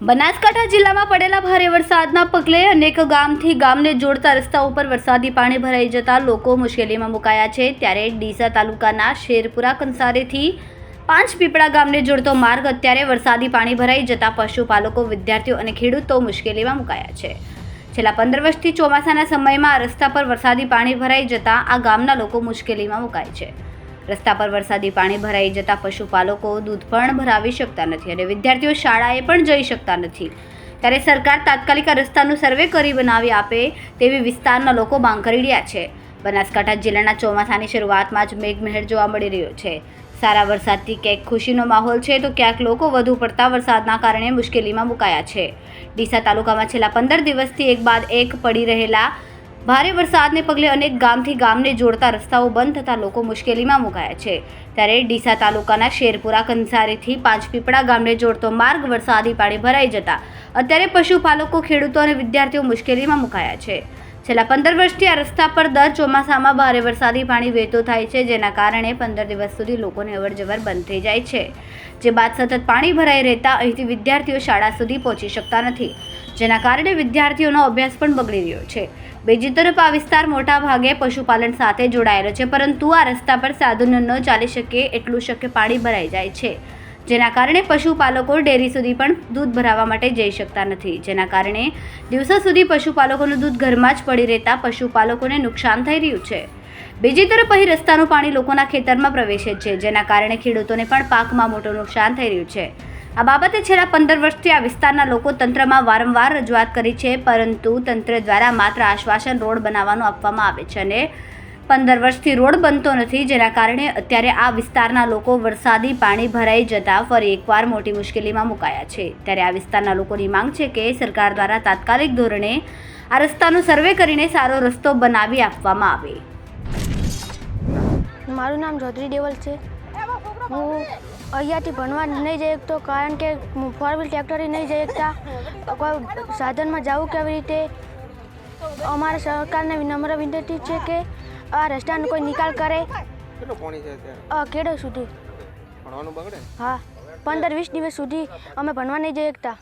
બનાસકાંઠા જિલ્લામાં પડેલા ભારે વરસાદના પગલે અનેક ગામથી ગામને જોડતા રસ્તા ઉપર વરસાદી પાણી ભરાઈ જતા લોકો મુશ્કેલીમાં મુકાયા છે. ત્યારે ડીસા તાલુકાના શેરપુરા કંસારેથી પાંચ પીપળા ગામને જોડતો માર્ગ અત્યારે વરસાદી પાણી ભરાઈ જતા પશુપાલકો, વિદ્યાર્થીઓ અને ખેડૂતો મુશ્કેલીમાં મુકાયા છે. છેલ્લા પંદર વર્ષથી ચોમાસાના સમયમાં આ રસ્તા પર વરસાદી પાણી ભરાઈ જતા આ ગામના લોકો મુશ્કેલીમાં મુકાય છે. રસ્તા પર વરસાદી પાણી ભરાઈ જતા પશુપાલકો દૂધ પણ ભરાવી શકતા નથી અને વિદ્યાર્થીઓ શાળાએ પણ જઈ શકતા નથી. ત્યારે સરકાર તાત્કાલિક રસ્તાનું સર્વે કરી બનાવી આપે તેવી વિસ્તારના લોકો માંગ કરી રહ્યા છે. બનાસકાંઠા જિલ્લાના ચોમાસાની શરૂઆતમાં જ મેઘમહેર જોવા મળી રહ્યો છે. સારા વરસાદથી ક્યાંક ખુશીનો માહોલ છે તો ક્યાંક લોકો વધુ પડતા વરસાદના કારણે મુશ્કેલીમાં મુકાયા છે. ડીસા તાલુકામાં છેલ્લા પંદર દિવસથી એક બાદ એક પડી રહેલા ભારે વરસાદને પગલે અનેક ગામથી ગામને જોડતા રસ્તાઓ બંધ થતાં લોકો મુશ્કેલીમાં મુકાયા છે. ત્યારે ડીસા તાલુકાના શેરપુરા કંસારીથી પાંચપીપળા ગામને જોડતો માર્ગ વરસાદી પાણી ભરાઈ જતા અત્યારે પશુપાલકો, ખેડૂતો અને વિદ્યાર્થીઓ મુશ્કેલીમાં મુકાયા છે. છેલ્લા પંદર વર્ષથી આ રસ્તા પર દર ચોમાસામાં ભારે વરસાદી પાણી વહેતો થાય છે, જેના કારણે પંદર દિવસ સુધી લોકોને અવરજવર બંધ થઈ જાય છે. જે બાદ સતત પાણી ભરાઈ રહેતા અહીંથી વિદ્યાર્થીઓ શાળા સુધી પહોંચી શકતા નથી. જેના કારણે વિદ્યાર્થીઓનો અભ્યાસ પણ બગડી રહ્યો છે. બીજી તરફ આ વિસ્તાર મોટા ભાગે પશુપાલન સાથે જોડાયેલો છે, પરંતુ આ રસ્તા પર સાધનો ન ચાલી શકે એટલું શક્ય પાણી ભરાઈ જાય છે. જેના કારણે પશુપાલકો ડેરી સુધી પણ દૂધ ભરાવવા માટે જઈ શકતા નથી. જેના કારણે દિવસો સુધી પશુપાલકોનું દૂધ ઘરમાં જ પડી રહેતા પશુપાલકોને નુકસાન થઈ રહ્યું છે. બીજી તરફ અહીં રસ્તાનું પાણી લોકોના ખેતરમાં પ્રવેશે છે, જેના કારણે ખેડૂતોને પણ પાકમાં મોટું નુકસાન થઈ રહ્યું છે. આ બાબતે છેલ્લા પંદર વર્ષથી આ વિસ્તારના લોકો તંત્રમાં વારંવાર રજૂઆત કરી છે, પરંતુ તંત્ર દ્વારા માત્ર આશ્વાસન રોડ બનાવવાનું આપવામાં આવે છે અને પંદર વર્ષથી રોડ બનતો નથી, જેના કારણે અત્યારે આ વિસ્તારના લોકો વરસાદી પાણી ભરાઈ જતા ફરી એકવાર મોટી મુશ્કેલીમાં મુકાયા છે. ત્યારે આ વિસ્તારના લોકોની માંગ છે કે સરકાર દ્વારા તાત્કાલિક ધોરણે આ રસ્તાનો સર્વે કરીને સારો રસ્તો બનાવી આપવામાં આવે. મારું નામ ચૌધરી દેવલ છે. હું અહીંયાથી ભણવા નહીં જઈ શકતો કારણ કે હું ફોર વ્હીલ ટ્રેક્ટરી નહીં જઈ શકતા. કોઈ સાધનમાં જવું કેવી રીતે? અમારા સરકારને વિનમ્ર વિનંતી છે કે આ રસ્તાનો કોઈ નિકાલ કરે. કેડો સુધી? હા પંદર વીસ દિવસ સુધી અમે ભણવા નહીં જઈ શકતા.